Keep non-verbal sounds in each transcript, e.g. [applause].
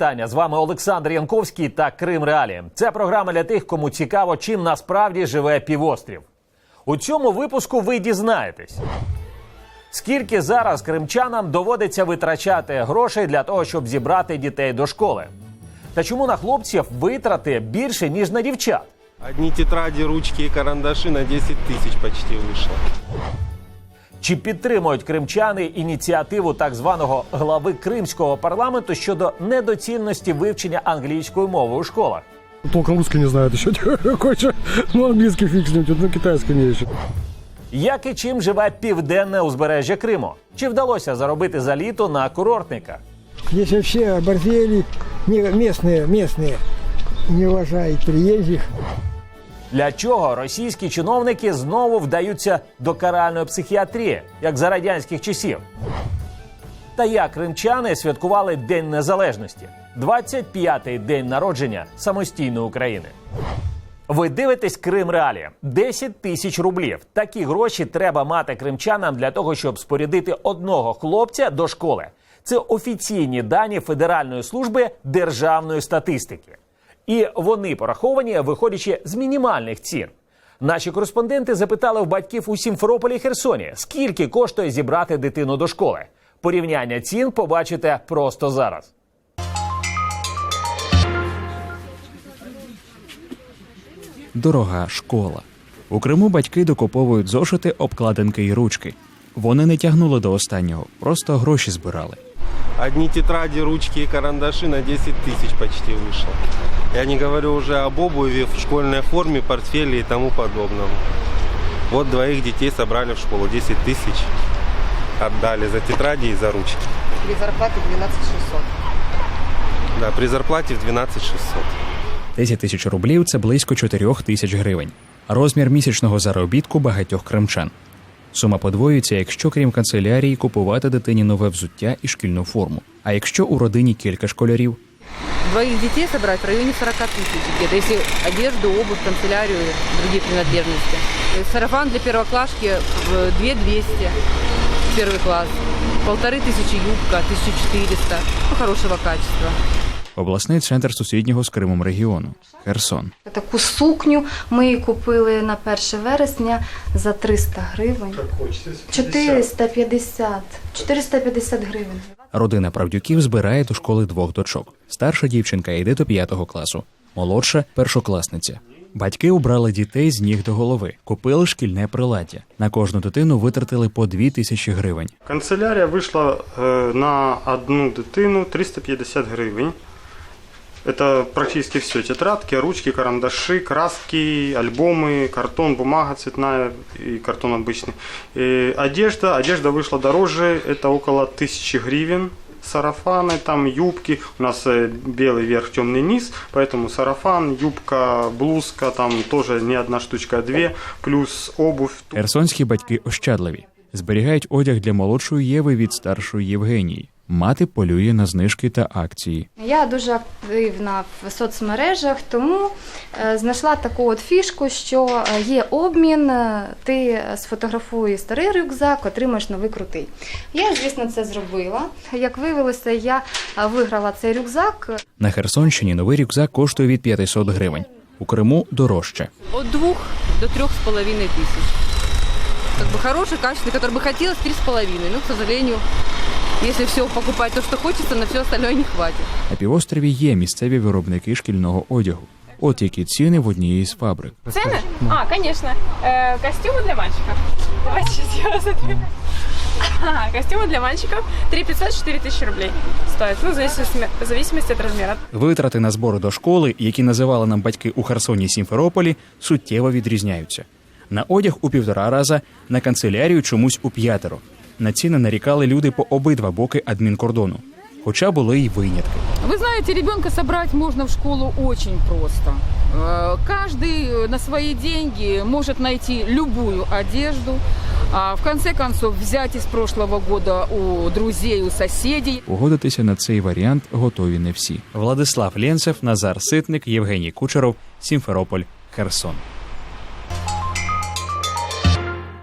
Вітання з вами Олександр Янковський та Крим Реалі. Це програма для тих, кому цікаво, чим насправді живе півострів. У цьому випуску ви дізнаєтесь, скільки зараз кримчанам доводиться витрачати грошей для того, щоб зібрати дітей до школи. Та чому на хлопців витрати більше ніж на дівчат? Одни тетради, ручки и карандаши на 10 тысяч почти вышло. Чи підтримують кримчани ініціативу так званого глави кримського парламенту щодо недоцільності вивчення англійської мови у школах? Толком русский не знает еще. [laughs] Хочет, ну английский фиг с ним, ну китайский не еще. Як і чим живе південне узбережжя Криму? Чи вдалося заробити за літо на курортника? Здесь вообще оборзели, не, местные, местные не уважают приезжих. Для чого російські чиновники знову вдаються до каральної психіатрії, як за радянських часів? Та як кримчани святкували День Незалежності, 25-й день народження самостійної України. Ви дивитесь Крим Реалі. 10 тисяч рублів. Такі гроші треба мати кримчанам для того, щоб спорядити одного хлопця до школи. Це офіційні дані Федеральної служби державної статистики. І вони пораховані, виходячи з мінімальних цін. Наші кореспонденти запитали в батьків у Сімферополі і Херсоні, скільки коштує зібрати дитину до школи. Порівняння цін побачите просто зараз. Дорога школа. У Криму батьки докуповують зошити, обкладинки і ручки. Вони не тягнули до останнього, просто гроші збирали. Одни тетради, ручки и карандаши на 10 тысяч почти вышло. Я не говорю уже об обуви в школьной форме, портфеле и тому подобном. Вот двоих детей собрали в школу. 10 тысяч отдали за тетради и за ручки. При зарплате 12 600. Да, при зарплате в 12 600. 10 тисяч рублів це близько 4 тисяч гривень. Розмір місячного заробітку багатьох кримчан. Сума подвоюється, якщо крім канцелярії купувати дитині нове взуття і шкільну форму. А якщо у родині кілька школярів, Двоих детей собрать в районе 40 тысяч где-то, если одежду, обувь, канцелярию, другие принадлежности. Э, Сарафан для первоклашки в 2 200, первый класс. Полторы тысячи юбка, 1400, ну, хорошего качества. обласний центр сусіднього з Кримом регіону Херсон. Таку сукню ми її купили на 1 вересня за 300 гривень. 450. 450 гривень. Родина правдюків збирає до школи двох дочок. Старша дівчинка йде до п'ятого класу, молодша першокласниця. Батьки убрали дітей з ніг до голови, купили шкільне приладдя. На кожну дитину витратили по дві тисячі гривень. Канцелярія вийшла е, на одну дитину 350 гривень. Это практически все. Тетрадки, ручки, карандаши, краски, альбомы, картон, бумага цветная и картон обычный. И одежда. Одежда вышла дороже. Это около 1000 гривен. Сарафаны, там юбки. У нас э, белый верх, темный низ. Поэтому сарафан, юбка, блузка, там тоже не одна штучка, а две. Плюс обувь. Херсонські батьки ощадливі, зберігають одяг для молодшої Єви від старшої Євгенії. Мати полює на знижки та акції. Я дуже активна в соцмережах, тому е, знайшла таку от фішку, що е, є обмін, е, ти сфотографуєш старий рюкзак, отримаєш новий крутий. Я, звісно, це зробила. Як виявилося, я е, виграла цей рюкзак. На Херсонщині новий рюкзак коштує від 500 гривень. У Криму дорожче. От двух до трех с половиной тысяч. Как бы хороший, качественный, который бы хотелось три с половиной. Но, к сожалению, если все покупать то, что хочется, на все остальное не хватит. На півострові є місцеві виробники шкільного одягу. От які ціни в одній із фабрик. Цены? А, конечно. Э, костюмы для мальчиков. Давайте сейчас я вас отвечу. А, костюмы для мальчиков 3 500 4 тысячи рублей стоят. Ну, в зависимости, в зависимости от размера. Витрати на збори до школи, які називали нам батьки у Херсоні і Сімферополі, суттєво відрізняються. На одяг у півтора раза, на канцелярію чомусь у п'ятеро. На ціни нарікали люди по обидва боки адмінкордону. Хоча були й винятки. Вы знаете, ребенка собрать можно в школу очень просто. Э, Каждый на свои деньги может найти любую одежду, а в конце концов взять из прошлого года у друзей, у соседей. Погодитися на цей варіант готові не всі. Владислав Ленцев, Назар Ситник, Євгеній Кучеров, Сімферополь, Херсон.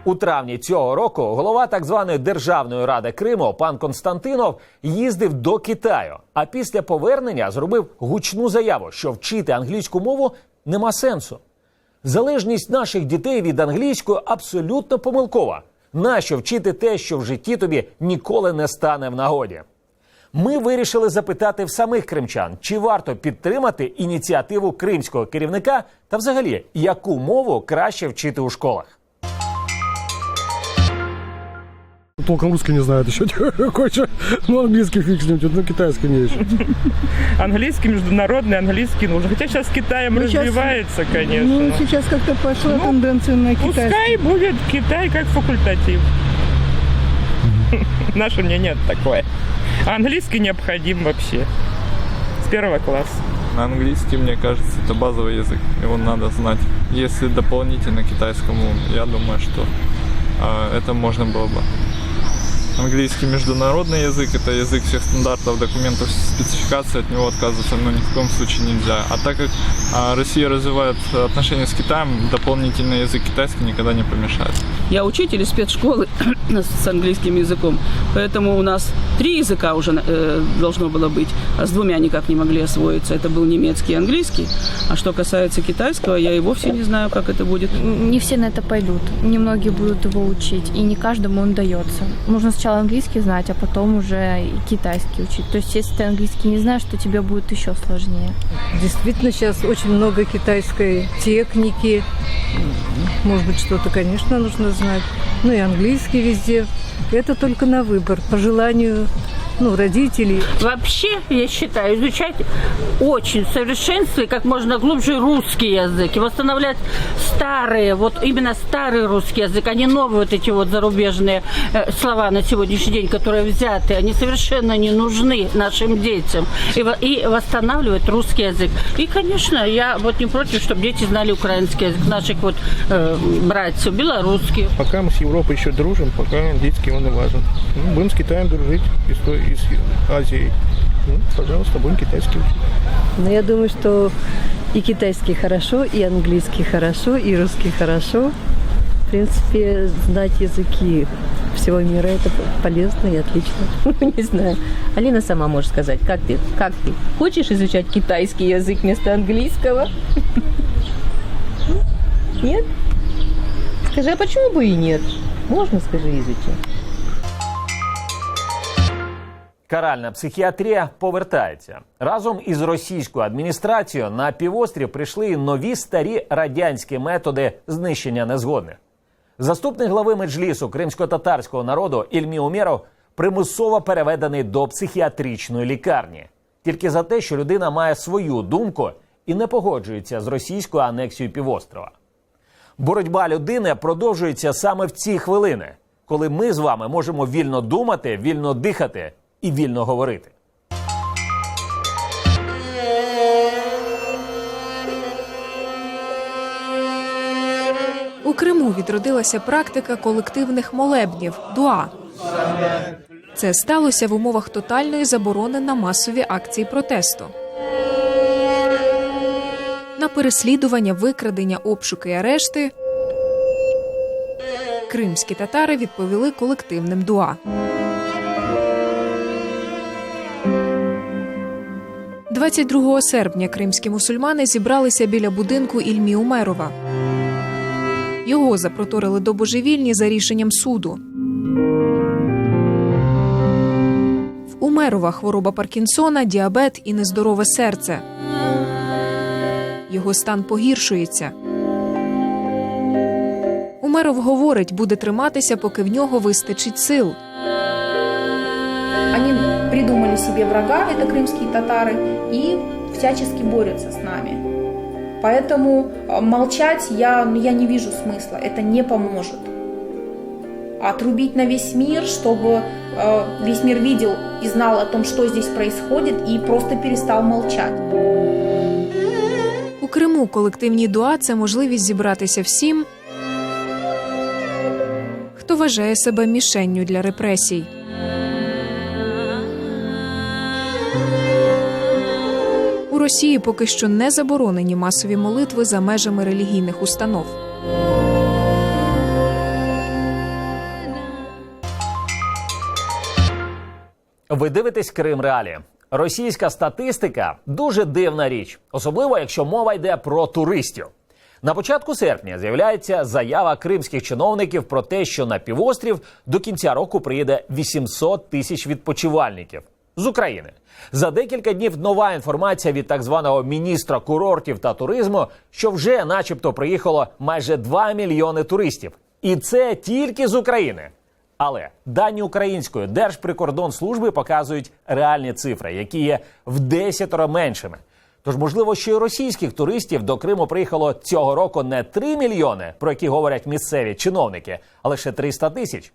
У травні цього року голова так званої Державної ради Криму пан Константинов їздив до Китаю. А після повернення зробив гучну заяву, що вчити англійську мову нема сенсу. Залежність наших дітей від англійської абсолютно помилкова. Нащо вчити те, що в житті тобі ніколи не стане в нагоді? Ми вирішили запитати в самих кримчан, чи варто підтримати ініціативу кримського керівника та взагалі яку мову краще вчити у школах. Толком русский не знает еще. [laughs] Хочешь, ну английский фиг с ним, ну китайский не еще. Английский, международный английский нужен. Хотя сейчас с Китаем Ну, развивается, конечно. Ну, сейчас как-то пошла Ну, тенденция на китайский. Пускай будет Китай как факультатив. [laughs] Наше мнение такое. А английский необходим вообще. С первого класса. Английский, мне кажется, это базовый язык. Его надо знать. Если дополнительно китайскому, я думаю, что а, это можно было бы. Английский международный язык, это язык всех стандартов, документов, спецификаций, от него отказываться ну, ни в коем случае нельзя. А так как а, Россия развивает отношения с Китаем, дополнительный язык китайский никогда не помешает. Я учитель из спецшколы [coughs] с английским языком, поэтому у нас три языка уже э, должно было быть, а с двумя никак не могли освоиться. Это был немецкий и английский. А что касается китайского, я и вовсе не знаю, как это будет. Не все на это пойдут, немногие будут его учить, и не каждому он дается. Нужно сначала английский знать, а потом уже и китайский учить. То есть, если ты английский не знаешь, то тебе будет еще сложнее. Действительно, сейчас очень много китайской техники. Может быть, что-то, конечно, нужно знать. Ну и английский везде. Это только на выбор, по желанию ну, родителей. Вообще, я считаю, изучать очень совершенствовать как можно глубже русский язык и восстанавливать старые, вот именно старый русский язык, а не новые вот эти вот зарубежные э, слова на сегодняшний день, которые взяты, они совершенно не нужны нашим детям. И, и восстанавливать русский язык. И, конечно, я вот не против, чтобы дети знали украинский язык наших вот э, братьев, белорусский. Пока мы с Европой еще дружим, пока детский он и важен. Ну, будем с Китаем дружить, и с, той- и с Азией. Ну, пожалуйста, будем китайский учить. Но я думаю, что и китайский хорошо, и английский хорошо, и русский хорошо. В принципе, знать языки всего мира это полезно и отлично. [laughs] Не знаю. Алина сама может сказать, как ты, как ты? Хочешь изучать китайский язык вместо английского? [laughs] Нет? Скажи, а почему бы и нет? Можно, скажи, изучить. Каральна психіатрія повертається разом із російською адміністрацією на півострів прийшли нові старі радянські методи знищення незгодних. Заступник глави меджлісу кримсько-татарського народу Ільмі Умєров примусово переведений до психіатричної лікарні тільки за те, що людина має свою думку і не погоджується з російською анексією півострова. Боротьба людини продовжується саме в ці хвилини, коли ми з вами можемо вільно думати, вільно дихати і вільно говорити. У Криму відродилася практика колективних молебнів дуа. Це сталося в умовах тотальної заборони на масові акції протесту. На переслідування, викрадення, обшуки і арешти кримські татари відповіли колективним дуа. 22 серпня кримські мусульмани зібралися біля будинку Ільмі Умерова. Його запроторили до божевільні за рішенням суду. В Умерова хвороба Паркінсона, діабет і нездорове серце. Його стан погіршується. Умеров говорить, буде триматися, поки в нього вистачить сил. Придумали себе врага, это крымские татары, и всячески борются с нами. Поэтому э, молчать я, ну, я не вижу смысла, это не поможет. Отрубить на весь мир, чтобы э, весь мир видел и знал о том, что здесь происходит, и просто перестал молчать. У Криму колективні дуа це можливість зібратися всім, хто вважає себе мішенню для репресій. Росії поки що не заборонені масові молитви за межами релігійних установ. Ви дивитесь Крим Реалі. Російська статистика дуже дивна річ, особливо якщо мова йде про туристів. На початку серпня з'являється заява кримських чиновників про те, що на півострів до кінця року приїде 800 тисяч відпочивальників з України. За декілька днів нова інформація від так званого міністра курортів та туризму, що вже, начебто, приїхало майже 2 мільйони туристів, і це тільки з України. Але дані української держприкордонслужби показують реальні цифри, які є в десятеро меншими. Тож, можливо, що і російських туристів до Криму приїхало цього року не 3 мільйони, про які говорять місцеві чиновники, а лише 300 тисяч.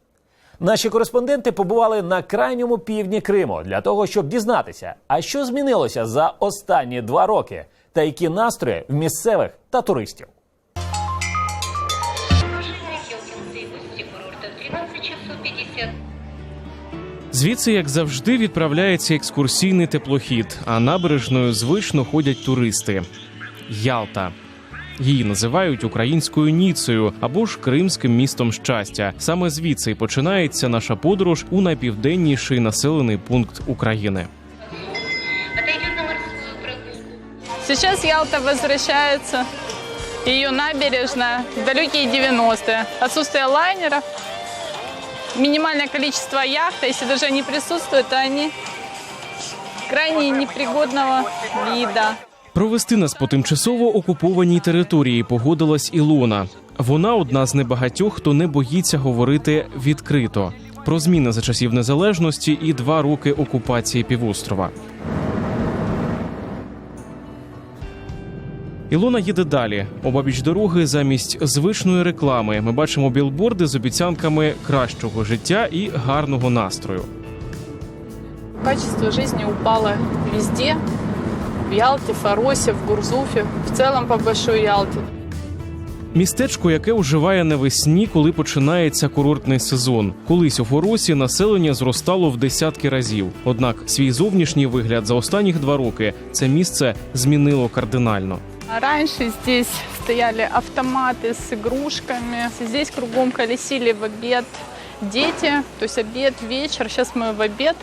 Наші кореспонденти побували на крайньому півдні Криму для того, щоб дізнатися, а що змінилося за останні два роки, та які настрої в місцевих та туристів. Звідси, як завжди, відправляється екскурсійний теплохід, а набережною звично ходять туристи. Ялта. Її називають українською Ніцею або ж Кримським містом щастя. Саме звідси починається наша подорож у найпівденніший населений пункт України. Сейчас Ялта возвращается. Ее набережная в далекие 90-е. Отсутствие лайнеров, минимальное количество яхт, если даже они присутствуют, то они крайне непригодного вида. Провести нас по тимчасово окупованій території погодилась Ілона. Вона одна з небагатьох, хто не боїться говорити відкрито про зміни за часів незалежності і два роки окупації півострова. Ілона їде далі. Обабіч дороги замість звичної реклами ми бачимо білборди з обіцянками кращого життя і гарного настрою. Качество жизни упало везде. В Ялте, в Фаросе, в Гурзуфе, в целом по Большой Ялте. Містечко, яке оживає навесні, коли починається курортний сезон. Колись у Форосі населення зростало в десятки разів. Однак свій зовнішній вигляд за останніх два роки це місце змінило кардинально. А раньше здесь стояли автоматы с игрушками. Здесь кругом колесили в обед дети, то есть обед, вечер. Сейчас мы в обед.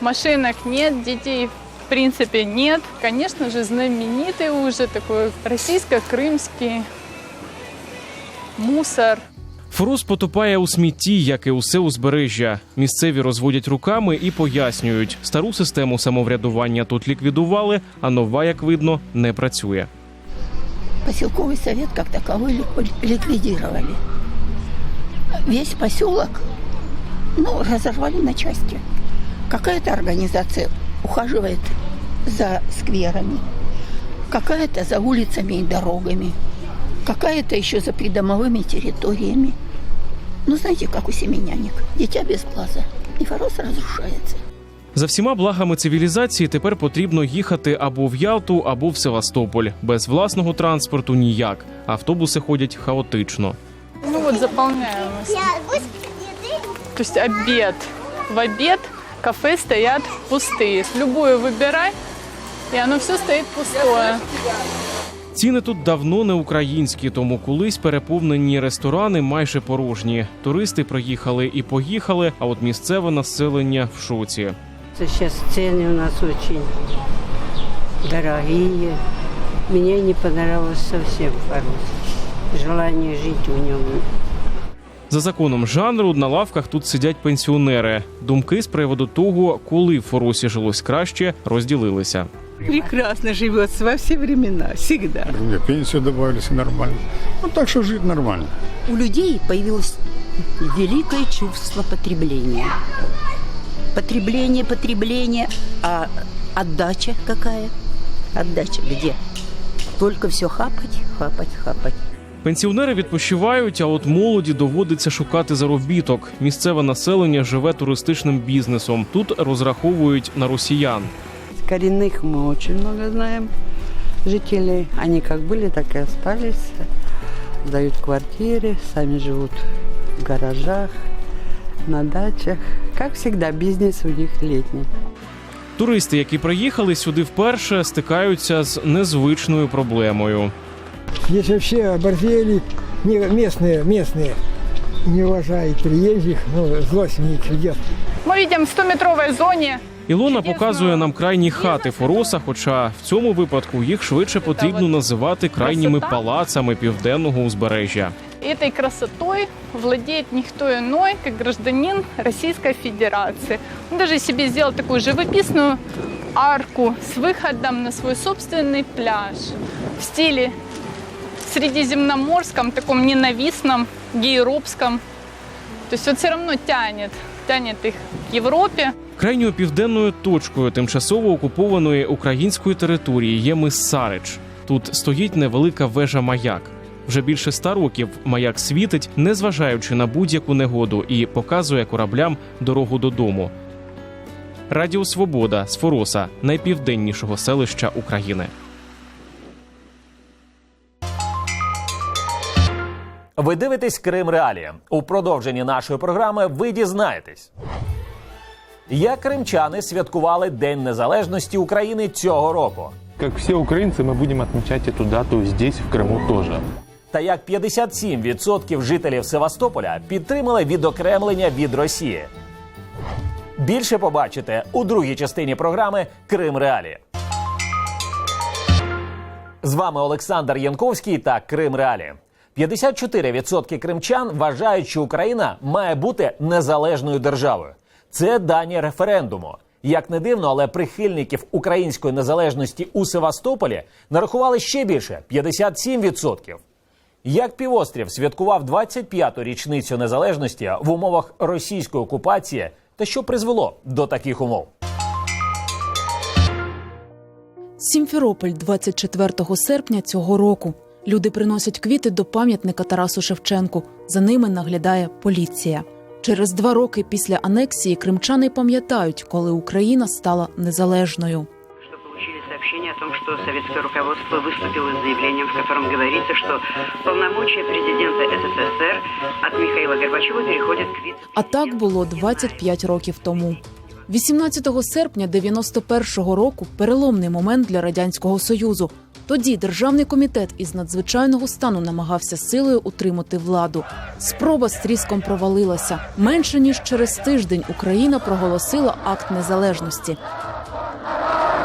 Машинок нет, детей в принципе нет. Конечно же, знаменитый уже такой российско-крымский мусор. Форос потопає у смітті, як і усе узбережжя. Місцеві розводять руками і пояснюють, стару систему самоврядування тут ліквідували, а нова, як видно, не працює. Поселковый совет как таковой ли- ликвидировали. Весь поселок ну, разорвали на части. Какая-то организация ухаживает за скверами, какая-то за улицами и дорогами, какая-то еще за придомовыми территориями. Ну, знаете, как у семеняник. Дитя без глаза. И форос разрушается. За всіма благами цивілізації тепер потрібно їхати або в Ялту, або в Севастополь. Без власного транспорту ніяк. Автобуси ходять хаотично. Ну вот заполняемость. То есть обед. В обед кафе стоят пустые. Любое выбирай, и оно все стоит пустое. Ціни тут давно не українські, тому колись переповнені ресторани майже порожні. Туристи приїхали і поїхали, а от місцеве населення в шоці. Сейчас цены у нас очень дорогие. Мне не понравилось совсем Форос. Желание жить в нем. за законом жанру на лавках тут сидять пенсіонери. Думки з приводу того, коли в Форосі жилось краще, розділилися. Прекрасно живется во все времена, всегда. Мне пенсию добавили, все нормально. Ну так что жить нормально. У людей появилось великое чувство потребления. Потребление, потребление, а отдача какая? Отдача где? Только все хапать, хапать, хапать. Пенсіонери відпочивають, а от молоді доводиться шукати заробіток. Місцеве населення живе туристичним бізнесом. Тут розраховують на росіян. Коренных мы очень много знаем жителей. Они как были, так и остались. Сдают квартиры, сами живут в гаражах, на дачах. Как всегда, бизнес у них летний. Туристи, які приїхали сюди вперше, стикаються з незвичною проблемою. Здесь вообще оборзели, не, местные, местные не уважают приезжих, ну, злость в них идет. Мы видим в 100-метровой зоне Ілона показує нам крайні хати Фороса, хоча в цьому випадку їх швидше потрібно називати крайніми палацами південного узбережжя. этой красотой владеет никто иной, как гражданин Российской Федерации. Он даже себе сделал такую живописную арку с выходом на свой собственный пляж в стиле средиземноморском, таком ненавистном, гейропском. То есть все равно тянет, тянет их к Европе. Крайньою південною точкою тимчасово окупованої української території є мис Сарич. Тут стоїть невелика вежа маяк. Вже більше ста років маяк світить, незважаючи на будь-яку негоду, і показує кораблям дорогу додому. Радіо Свобода з Фороса, найпівденнішого селища України. Ви дивитесь Крим Реалії. У продовженні нашої програми ви дізнаєтесь, як кримчани святкували День Незалежності України цього року. Как все украинцы, мы будем отмечать эту дату здесь, в Крыму тоже. Та як 57% жителів Севастополя підтримали відокремлення від Росії. Більше побачите у другій частині програми Крим Реалії. З вами Олександр Янковський та Крим Реалії. 54% кримчан вважають, що Україна має бути незалежною державою. Це дані референдуму. Як не дивно, але прихильників української незалежності у Севастополі нарахували ще більше 57%. Як півострів святкував 25-ту річницю незалежності в умовах російської окупації, та що призвело до таких умов? Сімферополь 24 серпня цього року. Люди приносять квіти до пам'ятника Тарасу Шевченку. За ними наглядає поліція. Через два роки після анексії кримчани пам'ятають, коли Україна стала незалежною. сообщение о том, что советское руководство выступило с заявлением, в котором говорится, что полномочия президента СССР от Михаила Горбачева переходят к вице А так було 25 років тому. 18 серпня 91-го року переломний момент для радянського союзу. Тоді державний комітет із надзвичайного стану намагався силою утримати владу. Спроба з тріском провалилася. Менше ніж через тиждень Україна проголосила акт незалежності.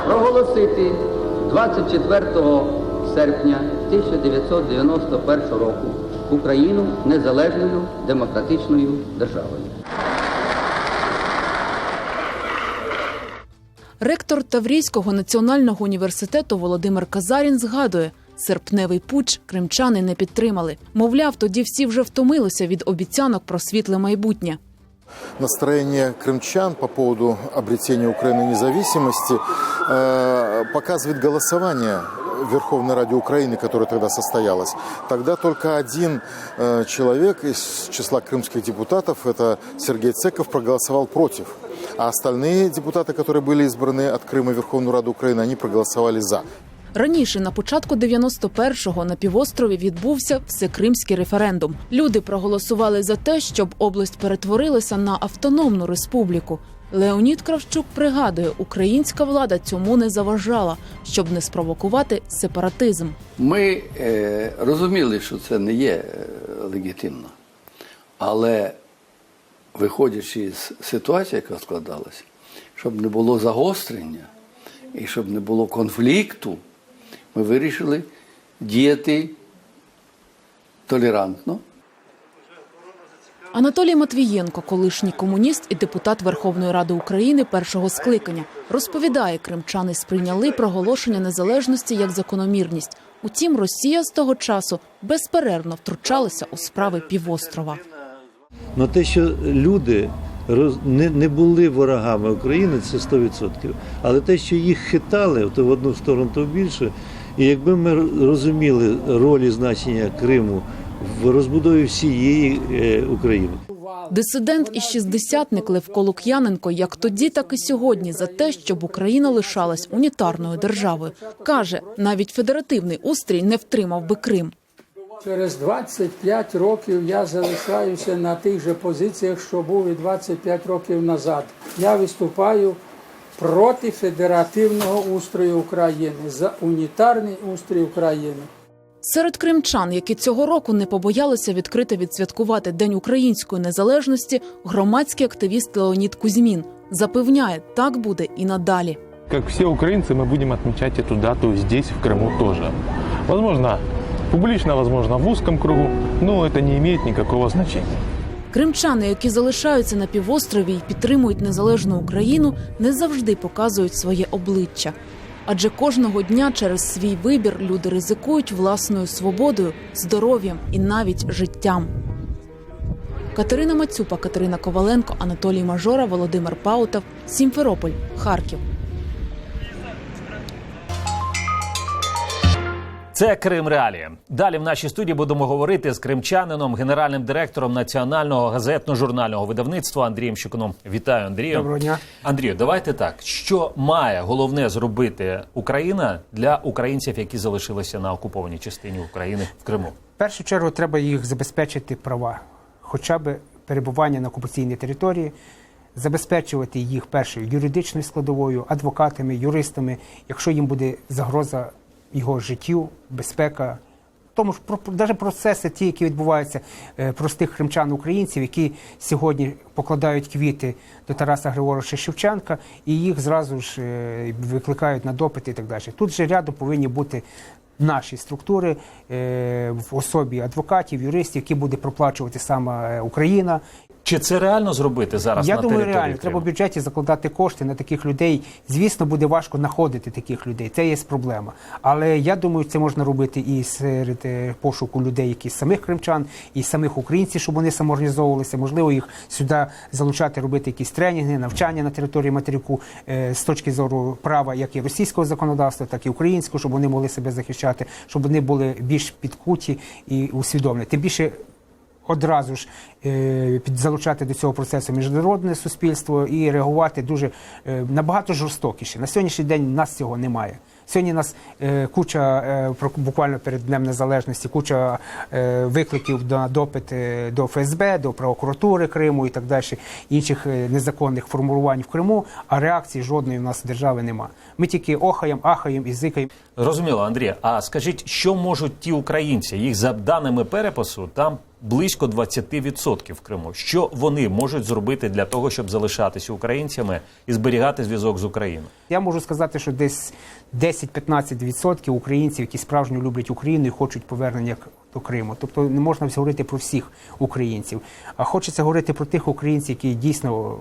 проголосити 24 серпня 1991 року Україну незалежною демократичною державою. Ректор Таврійського національного університету Володимир Казарін згадує, серпневий путч кримчани не підтримали. Мовляв, тоді всі вже втомилися від обіцянок про світле майбутнє. Настроение крымчан по поводу обретения Украины независимости э, показывает голосование в Верховной Раде Украины, которое тогда состоялось. Тогда только один э, человек из числа крымских депутатов, это Сергей Цеков, проголосовал против. А остальные депутаты, которые были избраны от Крыма в Верховную Раду Украины, они проголосовали за. Раніше, на початку 91-го, на півострові відбувся всекримський референдум. Люди проголосували за те, щоб область перетворилася на автономну республіку. Леонід Кравчук пригадує, українська влада цьому не заважала, щоб не спровокувати сепаратизм. Ми е, розуміли, що це не є е, легітимно. Але виходячи з ситуації, яка складалася, щоб не було загострення і щоб не було конфлікту, ми вирішили діяти толерантно. Анатолій Матвієнко, колишній комуніст і депутат Верховної Ради України першого скликання, розповідає, кримчани сприйняли проголошення незалежності як закономірність. Утім, Росія з того часу безперервно втручалася у справи півострова. Ну те, що люди не, не були ворогами України, це 100%. Але те, що їх хитали, то в одну сторону, то в більше. І якби ми розуміли роль і значення Криму в розбудові всієї е, України. Дисидент і шістдесятник Левко Лук'яненко як тоді, так і сьогодні за те, щоб Україна лишалась унітарною державою. Каже, навіть федеративний устрій не втримав би Крим. Через 25 років я залишаюся на тих же позиціях, що був і 25 років назад. Я виступаю проти федеративного устрою України за унітарний устрій України. Серед кримчан, які цього року не побоялися відкрито відсвяткувати День української незалежності, громадський активіст Леонід Кузьмін запевняє, так буде і надалі. Как все украинцы, мы будем отмечать эту дату здесь, в Крыму тоже. Возможно, публично, возможно, в узком кругу, но это не имеет никакого значения. Кримчани, які залишаються на півострові і підтримують незалежну Україну, не завжди показують своє обличчя. Адже кожного дня через свій вибір люди ризикують власною свободою, здоров'ям і навіть життям. Катерина Мацюпа, Катерина Коваленко, Анатолій Мажора, Володимир Паутов, Сімферополь, Харків. Це Крим Реалії. Далі в нашій студії будемо говорити з кримчанином, генеральним директором національного газетно-журнального видавництва Андрієм Щукуном. Вітаю, Андрію. Доброго дня. Андрію, давайте так. Що має головне зробити Україна для українців, які залишилися на окупованій частині України в Криму? В першу чергу треба їх забезпечити права, хоча б перебування на окупаційній території, забезпечувати їх першою юридичною складовою, адвокатами, юристами, якщо їм буде загроза його життю, безпека. Тому ж навіть процеси, ті, які відбуваються е, простих кримчан українців, які сьогодні покладають квіти до Тараса Григоровича Шевченка, і їх зразу ж е, викликають на допити і так далі. Тут же рядом повинні бути наші структури е, в особі адвокатів, юристів, які буде проплачувати саме Україна. Чи це реально зробити зараз Я на думаю, території реально треба в бюджеті закладати кошти на таких людей. Звісно, буде важко знаходити таких людей. Це є проблема. Але я думаю, це можна робити і серед е, пошуку людей, які з самих кримчан, і самих українців, щоб вони самоорганізовувалися. Можливо, їх сюди залучати, робити якісь тренінги, навчання на території материку е, з точки зору права, як і російського законодавства, так і українського, щоб вони могли себе захищати, щоб вони були більш підкуті і усвідомлені. Тим більше одразу ж е, під залучати до цього процесу міжнародне суспільство і реагувати дуже е, набагато жорстокіше. На сьогоднішній день нас цього немає. Сьогодні нас е, куча буквально перед Днем Незалежності, куча викликів на допити до ФСБ, до прокуратури Криму і так далі, інших незаконних формувань в Криму, а реакції жодної в нас держави нема. Ми тільки охаємо, ахаємо і зикаємо. Зрозуміло, Андрій. А скажіть, що можуть ті українці? Їх за даними перепису там близько 20% в Криму. Що вони можуть зробити для того, щоб залишатися українцями і зберігати зв'язок з Україною? Я можу сказати, що десь 10-15% українців, які справжньо люблять Україну і хочуть повернення до Криму. Тобто не можна говорити про всіх українців. А хочеться говорити про тих українців, які дійсно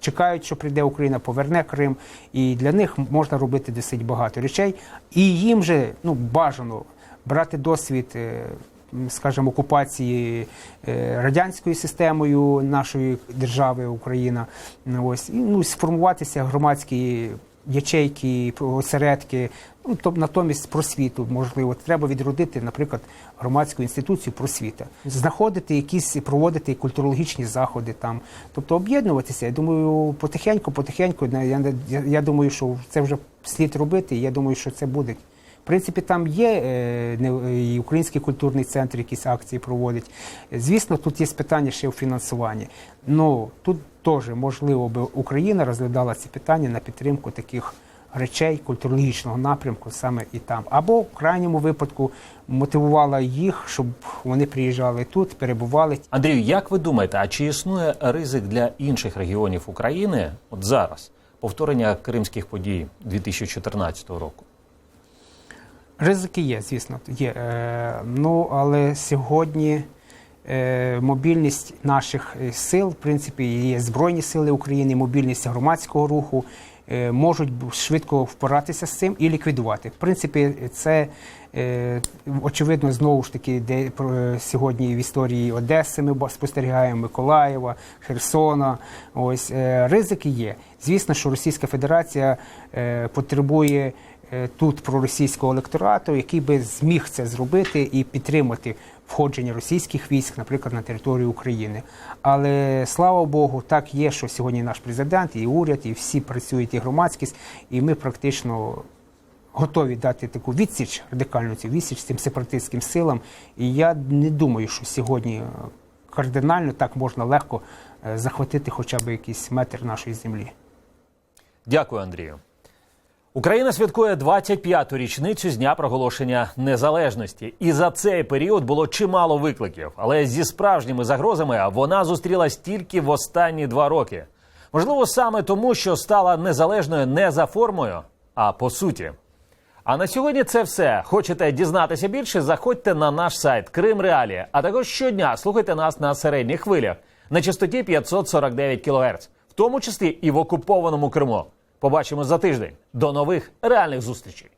чекають, що прийде Україна, поверне Крим. І для них можна робити досить багато речей. І їм же ну, бажано брати досвід. Скажімо, окупації е, радянською системою нашої держави Україна, Ну, ось і ну сформуватися громадські ячейки, осередки. Ну то натомість просвіту можливо треба відродити, наприклад, громадську інституцію просвіта, знаходити якісь проводити культурологічні заходи там, тобто об'єднуватися. Я думаю, потихеньку, потихеньку. Я, я, я думаю, що це вже слід робити. Я думаю, що це буде. Принципі, там є е, не- і український культурний центр, якісь акції проводить. Звісно, тут є питання ще у фінансуванні. Ну тут теж можливо би Україна розглядала ці питання на підтримку таких речей культурологічного напрямку саме і там. Або в крайньому випадку мотивувала їх, щоб вони приїжджали тут, перебували. Андрію, як ви думаєте, а чи існує ризик для інших регіонів України от зараз повторення кримських подій 2014 року? Ризики є, звісно, є. Е, ну, але сьогодні е, мобільність наших е, сил, в принципі, є Збройні сили України, мобільність громадського руху можуть швидко впоратися з цим і ліквідувати. В принципі, це очевидно знову ж таки, де про- сьогодні в історії Одеси ми спостерігаємо, Миколаєва, Херсона. Ось ризики є. Звісно, що Російська Федерація потребує тут проросійського електорату, який би зміг це зробити і підтримати входження російських військ, наприклад, на територію України. Але слава Богу, так є, що сьогодні наш президент, і уряд, і всі працюють, і громадськість, і ми практично. Готові дати таку відсіч, радикальну цю відсіч цим сепаратистським силам. І я не думаю, що сьогодні е, кардинально так можна легко е, захватити хоча б якийсь метр нашої землі. Дякую, Андрію. Україна святкує 25-ту річницю з дня проголошення незалежності, і за цей період було чимало викликів. Але зі справжніми загрозами вона зустрілась тільки в останні два роки. Можливо, саме тому, що стала незалежною не за формою, а по суті. А на сьогодні це все. Хочете дізнатися більше? Заходьте на наш сайт Крим Реалії, а також щодня слухайте нас на середніх хвилях на частоті 549 кГц, в тому числі і в окупованому Криму. Побачимо за тиждень. До нових реальних зустрічей.